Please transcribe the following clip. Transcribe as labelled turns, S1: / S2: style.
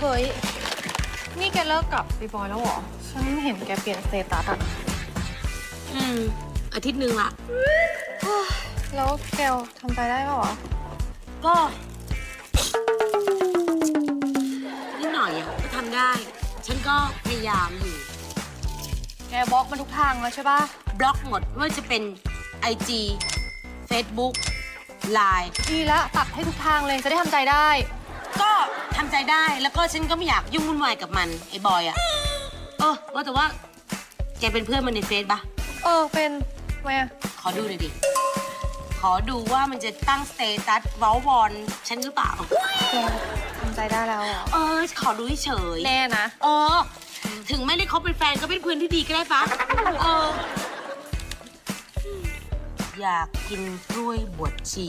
S1: เฮ้ย นี่แกเลิกกับบีบอยแล้วเหรอ ฉันเห็นแกเปลี่ยนสเตตัสอะ
S2: อืม อาทิตย์หนึ่งละ
S1: แล้วแกทำใจได้ปะวะ
S2: ก็นิดหน่อยอะก็ทำได้ ฉันก็พยายามอยู่
S1: แกบล็อกมันทุกทางแล้วใช่ปะ
S2: บล็อกหมดไม่ว่าจะเป็น IG Facebook Line
S1: ดีละตัดให้ทุกทางเลยจะได้ทำใจได้
S2: ก็ทำใจได้แล้วก็ฉันก็ไม่อยากยุ่งวุ่นวายกับมันไอ้บอยอะเออว่าแต่ว่าแกเป็นเพื่อนมันในเฟซปะ
S1: เออ เป็นทำไมอะ
S2: ขอดูหน่อยดิขอดูว่ามันจะตั้งสเตตัสเว้าวอนฉันหรือเปล่า
S1: แกทำใจได้แล้วเหรอ
S2: เออ ขอดูเฉยๆ
S1: แน่นะ
S2: เออ ถึงไม่ได้คบเป็นแฟนก็เป็นเพื่อนที่ดีก็ได้ปะเออ อยากกินกล้วยบวชชี